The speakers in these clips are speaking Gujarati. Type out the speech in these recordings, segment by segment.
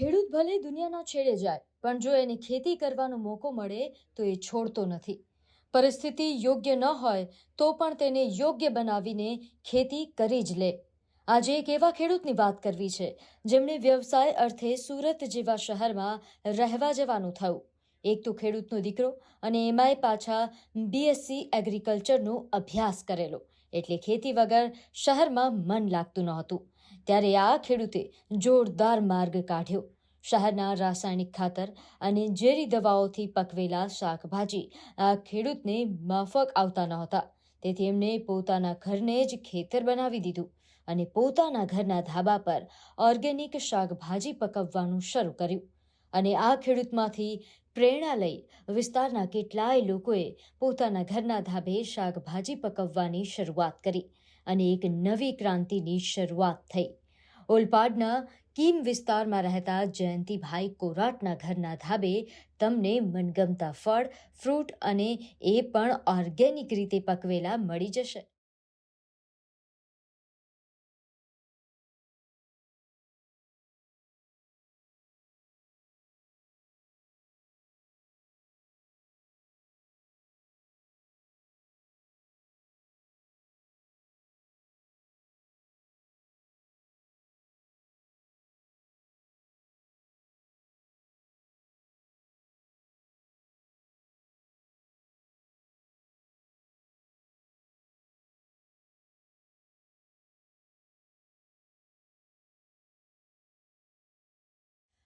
ખેડૂત ભલે દુનિયાના છેડે જાય, પણ જો એને ખેતી કરવાનો મોકો મળે, તો એ છોડતો નથી. પરિસ્થિતિ યોગ્ય ન હોય, તો પણ તેને યોગ્ય બનાવીને ખેતી કરી જ લે. આજે એક એવા ખેડૂતની વાત કરવી છે, જેમણે વ્યવસાય અર્થે સુરત જેવા શહેરમાં રહેવા જવાનું થયું. એક તો ખેડૂતનો દીકરો અને એમાંય પાછા બીએસસી એગ્રીકલ્ચરનો અભ્યાસ કરેલો, એટલે ખેતી વગર શહેરમાં મન લાગતું નહોતું. ત્યારે આ ખેડૂતે જોરદાર માર્ગ કાઢ્યો. શહેરના રાસાયણિક ખાતર અને ઝેરી દવાઓથી પકવેલા શાકભાજી આ ખેડૂતને માફક આવતા નહોતા. તેથી એમણે પોતાના ઘરને જ ખેતર બનાવી દીધું અને પોતાના ઘરના ધાબા પર ઓર્ગેનિક શાકભાજી પકવવાનું શરૂ કર્યું. અને આ ખેડૂતમાંથી પ્રેરણા લઈ વિસ્તારના કેટલાય લોકોએ પોતાના ઘરના ધાબે શાકભાજી પકવવાની શરૂઆત કરી અને એક નવી ક્રાંતિની શરૂઆત થઈ. ઓલપાડના કીમ વિસ્તારમાં રહેતા જયંતિભાઈ કોરાટના ઘરના ધાબે તમને મનગમતા ફળ, ફ્રૂટ અને એ પણ ઓર્ગેનિક રીતે પકવેલા મળી જશે.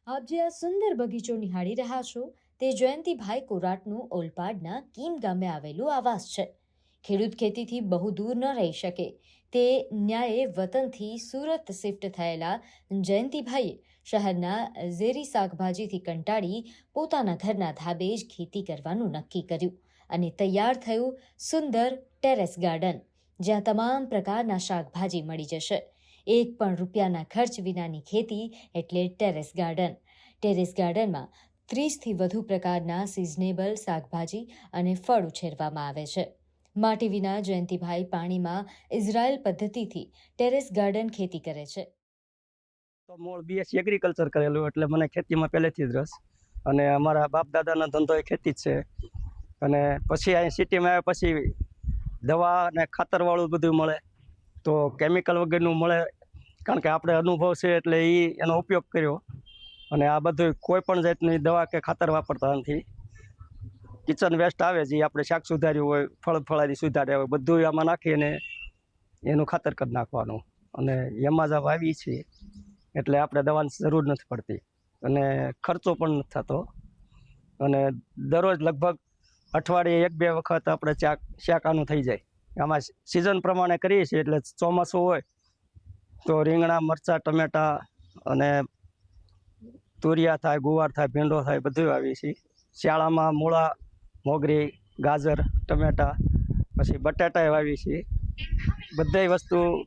આપ જે આ સુંદર બગીચો નિહાળી રહ્યા છો, તે જયંતિભાઈ કોરાટનું ઓલપાડના કીમ ગામે આવેલું આવાસ છે. ખેડૂત ખેતીથી બહુ દૂર ન રહી શકે. તે ન્યાયે વતનથી સુરત શિફ્ટ થયેલા જયંતિભાઈએ શહેરના ઝેરી શાકભાજીથી કંટાળી પોતાના ઘરના ધાબે જ ખેતી કરવાનું નક્કી કર્યું અને તૈયાર થયું સુંદર ટેરેસ ગાર્ડન, જ્યાં તમામ પ્રકારના શાકભાજી મળી જશે. એક પણ રૂપિયાના ખર્ચ વિનાની ખેતી એટલે ટેરેસ ગાર્ડન. ટેરેસ ગાર્ડનમાં ત્રીસથી વધુ પ્રકારના સિઝનેબલ શાકભાજી અને ફળ ઉછેરવામાં આવે છે. માટી વિના જયંતિભાઈ પાણીમાં ઇઝરાયલ પદ્ધતિથી ટેરેસ ગાર્ડન ખેતી કરે છે. તો મૂળ બીએસસી એગ્રીકલ્ચર કરેલું એટલે મને ખેતીમાં પહેલેથી જ રસ. અને અમારા બાપ દાદાનો ધંધો એ ખેતી જ છે. અને પછી અહીં સિટીમાં આવ્યા પછી દવા અને ખાતરવાળું બધું મળે. તો કેમિકલ વગરનું મળે, કારણ કે આપણે અનુભવ છે એટલે એ એનો ઉપયોગ કર્યો. અને આ બધું કોઈ પણ જાતની દવા કે ખાતર વાપરતા નથી. કિચન વેસ્ટ આવે જે આપણે શાક સુધાર્યું હોય, ફળ ફળારી સુધાર્યા હોય, બધું આમાં નાખીને એનું ખાતર કરી નાખવાનું. અને એમાં જ વાવી છીએ એટલે આપણે દવાની જરૂર નથી પડતી. અને ખર્ચો પણ નથી થતો. અને દરરોજ લગભગ અઠવાડિયે એક બે વખત આપણે ચાક શાકાનું થઈ જાય. આમાં સિઝન પ્રમાણે કરીએ છીએ એટલે ચોમાસું હોય તો રીંગણા, મરચાં, ટમેટા અને તુરિયા થાય, ગુવાર થાય, ભીંડો થાય, બધું વાવીએ છીએ. શિયાળામાં મૂળા, મોગરી, ગાજર, ટમેટા, પછી બટાટા વાવીએ છીએ. બધી વસ્તુ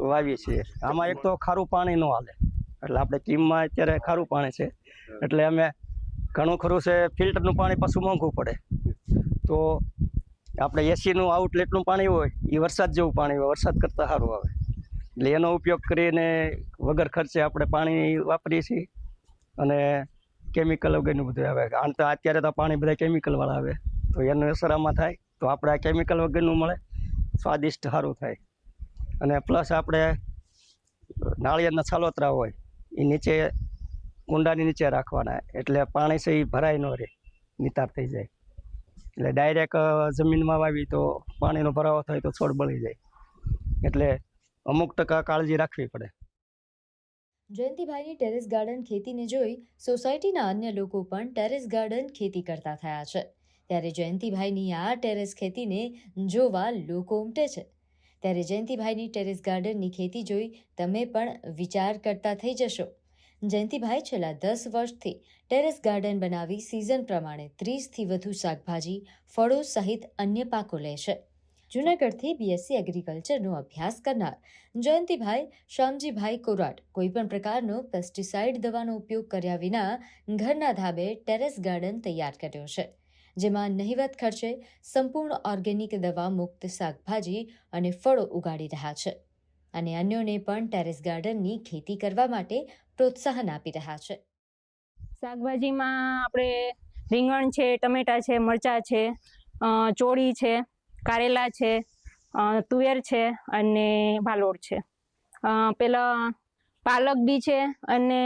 વાવીએ છીએ. આમાં એક તો ખારું પાણી ન હાલે. એટલે આપણે કીમમાં અત્યારે ખારું પાણી છે. એટલે અમે ઘણું ખરું છે, ફિલ્ટરનું પાણી પાછું મોંઘું પડે. તો આપણે એસીનું આઉટલેટનું પાણી હોય, એ વરસાદ જેવું પાણી હોય, વરસાદ કરતાં સારું આવે. એટલે એનો ઉપયોગ કરીને વગર ખર્ચે આપણે પાણી વાપરીએ છીએ અને કેમિકલ વગરનું બધું આવે. આમ તો અત્યારે તો પાણી બધા કેમિકલવાળા આવે. તો એનું અસર આમાં થાય. તો આપણે આ કેમિકલ વગરનું મળે, સ્વાદિષ્ટ સારું થાય. અને પ્લસ આપણે નાળિયેરના છાલોતરા હોય, એ નીચે, કુંડાની નીચે રાખવાના. એટલે પાણી છે એ ભરાય ન રહે, નિતાર થઈ જાય. એટલે ડાયરેક્ટ જમીનમાં વાવી તો પાણીનો ભરાવો થાય તો છોડ બળી જાય. એટલે અમુક ટકા કાળજી રાખવી પડે. જયંતિભાઈની ટેરેસ ગાર્ડન ખેતીને જોઈ સોસાયટીના અન્ય લોકો પણ ટેરેસ ગાર્ડન ખેતી કરતા થયા છે. ત્યારે જયંતિભાઈની આ ટેરેસ ખેતીને જોવા લોકો ઉમટે છે. ત્યારે જયંતિભાઈની ટેરેસ ગાર્ડનની ખેતી જોઈ તમે પણ વિચાર કરતા થઈ જશો. જયંતિભાઈ છેલ્લા દસ વર્ષથી ટેરેસ ગાર્ડન બનાવી સિઝન પ્રમાણે ત્રીસથી વધુ શાકભાજી, ફળો સહિત અન્ય પાકો લે છે. જૂનાગઢથી બીએસસી એગ્રીકલ્ચરનો અભ્યાસ કરનાર જયંતિભાઈ શ્યામજીભાઈ કોરાટ કોઈપણ પ્રકારનો પેસ્ટિસાઇડ દવાનો ઉપયોગ કર્યા વિના ઘરના ધાબે ટેરેસ ગાર્ડન તૈયાર કર્યો છે, જેમાં નહિવત ખર્ચે સંપૂર્ણ ઓર્ગેનિક દવા મુક્ત શાકભાજી અને ફળો ઉગાડી રહ્યા છે. અને અન્યોને પણ ટેરેસ ગાર્ડનની ખેતી કરવા માટે પ્રોત્સાહન આપી રહ્યા છે. શાકભાજીમાં આપણે રીંગણ છે, ટમેટા છે, મરચાં છે ચોળી છે, કારેલા છે તુવેર છે અને ભાલોડ છે. પેલા પાલક બી છે અને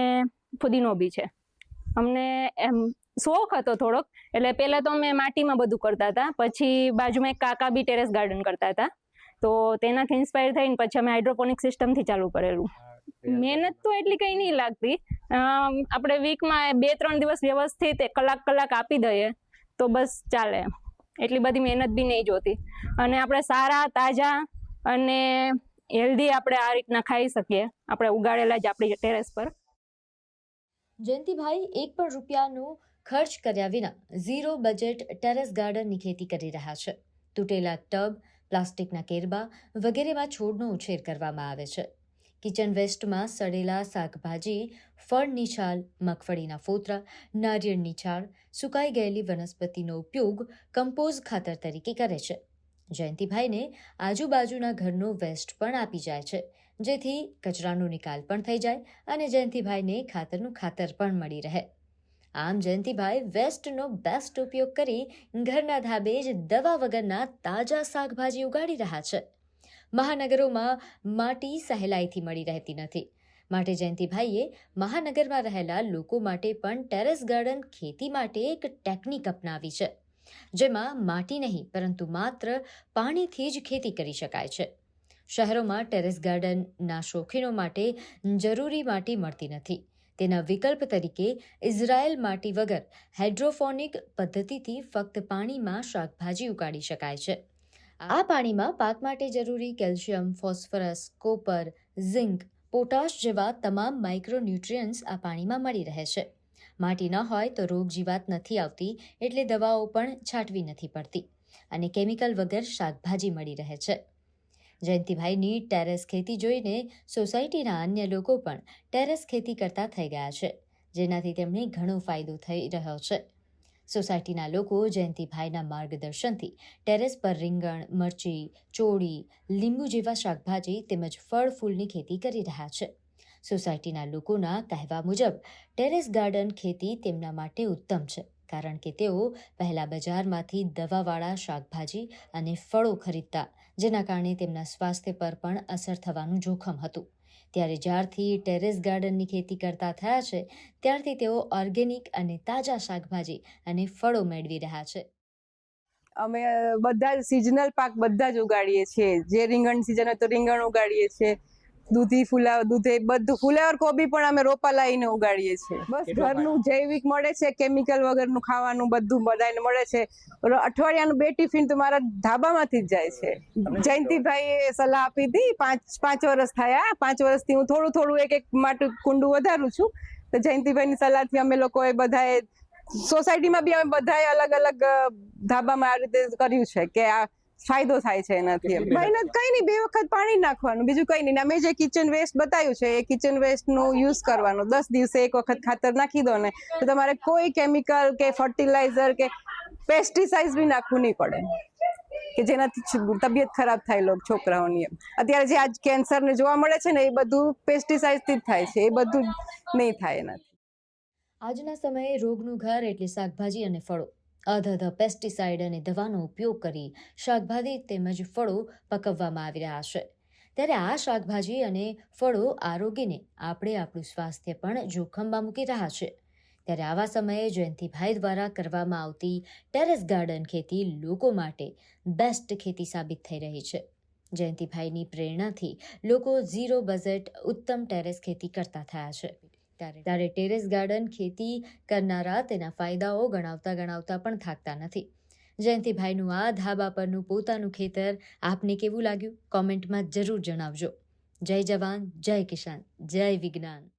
ફુદીનો બી છે. અમને એમ શોખ હતો થોડોક, એટલે પહેલાં તો અમે માટીમાં બધું કરતા હતા, પછી બાજુમાં એક કાકા બી ટેરેસ ગાર્ડન કરતા હતા. તો તેનાથી ઇન્સ્પાયર થઈને પછી અમે હાઇડ્રોપોનિક સિસ્ટમથી ચાલુ કરેલું. મહેનત તો એટલી કંઈ નહીં લાગતી. આપણે વીકમાં બે ત્રણ દિવસ વ્યવસ્થિત કલાક કલાક આપી દઈએ તો બસ ચાલે. એટલી બધી મહેનત બી નહીં જોતી. અને આપણે સારા તાજા અને હેલ્ધી આપણે આ રીતના ખાઈ શકીએ. આપણે ઉગાડેલા જ આપણી ટેરેસ પર. જયંતિભાઈ એક પણ રૂપિયાનું ખર્ચ કર્યા વિના ઝીરો બજેટ ટેરેસ ગાર્ડનની ખેતી કરી રહ્યા છે. તૂટેલા ટબ પ્લાસ્ટિકના કેરબા વગેરેમાં છોડનો ઉછેર કરવામાં આવે છે. કિચન વેસ્ટમાં સડેલા શાકભાજી, ફળની છાલ, મગફળીના ફોતરા, નારિયેળની છાલ સુકાઈ ગયેલી વનસ્પતિનો ઉપયોગ કમ્પોઝ ખાતર તરીકે કરે છે. જયંતિભાઈને આજુબાજુના ઘરનો વેસ્ટ પણ આપી જાય છે, જેથી કચરાનો નિકાલ પણ થઈ જાય અને જયંતિભાઈને ખાતરનું ખાતર પણ મળી રહે. આમ જયંતિભાઈ વેસ્ટનો બેસ્ટ ઉપયોગ કરી ઘરના ધાબે જ દવા વગરના તાજા શાકભાજી ઉગાડી રહ્યા છે. મહાનગરોમાં માટી સહેલાઈથી મળી રહેતી નથી. માટે જયંતિભાઈએ મહાનગરમાં રહેલા લોકો માટે પણ ટેરેસ ગાર્ડન ખેતી માટે એક ટેકનિક અપનાવી છે. જેમાં માટી નહીં, પરંતુ માત્ર પાણીથી જ ખેતી કરી શકાય છે. શહેરોમાં ટેરેસ ગાર્ડનના શોખીનો માટે જરૂરી માટી મળતી નથી. તેના વિકલ્પ તરીકે ઇઝરાયલ માટી વગર હાઇડ્રોફોનિક પદ્ધતિથી ફક્ત પાણીમાં શાકભાજી ઉગાડી શકાય છે. આ પાણીમાં પાક માટે જરૂરી calcium, phosphorus, copper, zinc, potash જેવા તમામ માઇક્રોન્યુટ્રિયન્ટ્સ આ પાણીમાં મળી રહે છે. માટી ન હોય તો રોગ જીવાત નથી આવતી એટલે દવાઓ પણ છાંટવી નથી પડતી અને કેમિકલ વગર શાકભાજી મળી રહે છે. જયંતિભાઈની ટેરેસ ખેતી જોઈને સોસાયટીના અન્ય લોકો પણ ટેરેસ ખેતી કરતા થઈ ગયા છે, જેનાથી તેમને ઘણો ફાયદો થઈ રહ્યો છે. સોસાયટીના લોકો જયંતિભાઈના માર્ગદર્શનથી ટેરેસ પર રીંગણ, મરચી, ચોળી, લીંબુ જેવા શાકભાજી તેમજ ફળ ફૂલની ખેતી કરી રહ્યા છે. સોસાયટીના લોકોના કહેવા મુજબ, ટેરેસ ગાર્ડન ખેતી તેમના માટે ઉત્તમ છે, કારણ કે તેઓ પહેલા બજારમાંથી દવાવાળા શાકભાજી અને ફળો ખરીદતા, જેના કારણે તેમના સ્વાસ્થ્ય પર પણ અસર થવાનું જોખમ હતું. ત્યારે જ્યારથી ટેરેસ ગાર્ડનની ખેતી કરતા થયા છે, ત્યારથી તેઓ ઓર્ગેનિક અને તાજા શાકભાજી અને ફળો મેળવી રહ્યા છે. અમે બધા સિઝનલ પાક બધા જ ઉગાડીએ છીએ. જે રીંગણ સિઝન હોય તો રીંગણ ઉગાડીએ છીએ. દૂધી ફુલાવર દૂધે બધું ફુલાવર કોબી પણ અમે રોપા લાવીને ઉગાડીએ છીએ. બસ ઘરનું જૈવિક મળે છે કેમિકલ વગરનું ખાવાનું બધું બધાને મળે છે. અઠવાડિયાનું બે ટિફિન તો મારા ધાબામાંથી જ જાય છે. જયંતિભાઈએ સલાહ આપી હતી પાંચ પાંચ વર્ષ થયા પાંચ વર્ષથી હું થોડું થોડું એક એક માટું કુંડું વધારું છું. તો જયંતિભાઈની સલાહથી અમે લોકોએ બધાએ સોસાયટીમાં બી અમે બધાએ અલગ અલગ ધાબામાં આ રીતે કર્યું છે કે આ ફાયદો થાય છે એનાથી મહેનત કઈ નહીં બે વખત પાણી નાખવાનું. બીજું કઈ નહીં અમે જે કિચન વેસ્ટ બતાવ્યું છે એ કિચન વેસ્ટનું યુઝ કરવાનું. દસ દિવસે એક વખત ખાતર નાખી દો ને તો તમારે કોઈ કેમિકલ કે ફર્ટિલાઇઝર કે પેસ્ટિસાઇડ બી નાખવું નહીં પડે. કે જેનાથી તબિયત ખરાબ થાય લોકો છોકરાઓની એમ. અત્યારે જે આજ કેન્સર ને જોવા મળે છે ને એ બધું પેસ્ટિસાઇડથી જ થાય છે. એ બધું નહીં થાય એનાથી. આજના સમયે રોગનું ઘર એટલે શાકભાજી અને ફળો. અધધ પેસ્ટિસાઇડ અને દવાનો ઉપયોગ કરી શાકભાજી તેમજ ફળો પકવવામાં આવી રહ્યા છે. ત્યારે આ શાકભાજી અને ફળો આરોગ્યને આપણે આપણું સ્વાસ્થ્ય પણ જોખમમાં મૂકી રહ્યા છે. ત્યારે આવા સમયે જયંતિભાઈ દ્વારા કરવામાં આવતી ટેરેસ ગાર્ડન ખેતી લોકો માટે બેસ્ટ ખેતી સાબિત થઈ રહી છે. જયંતિભાઈની પ્રેરણાથી લોકો ઝીરો બજેટ ઉત્તમ ટેરેસ ખેતી કરતા થયા છે. ત્યારે. ત્યારે ટેરેસ ગાર્ડન ખેતી કરનારા તેના ફાયદાઓ ગણાવતા ગણાવતા પણ થાકતા નથી. જયંતિભાઈનું આ ધાબા પરનું પોતાનું ખેતર આપને કેવું લાગ્યું? કોમેન્ટમાં જરૂર જણાવજો. જય જવાન, જય કિસાન, જય વિજ્ઞાન.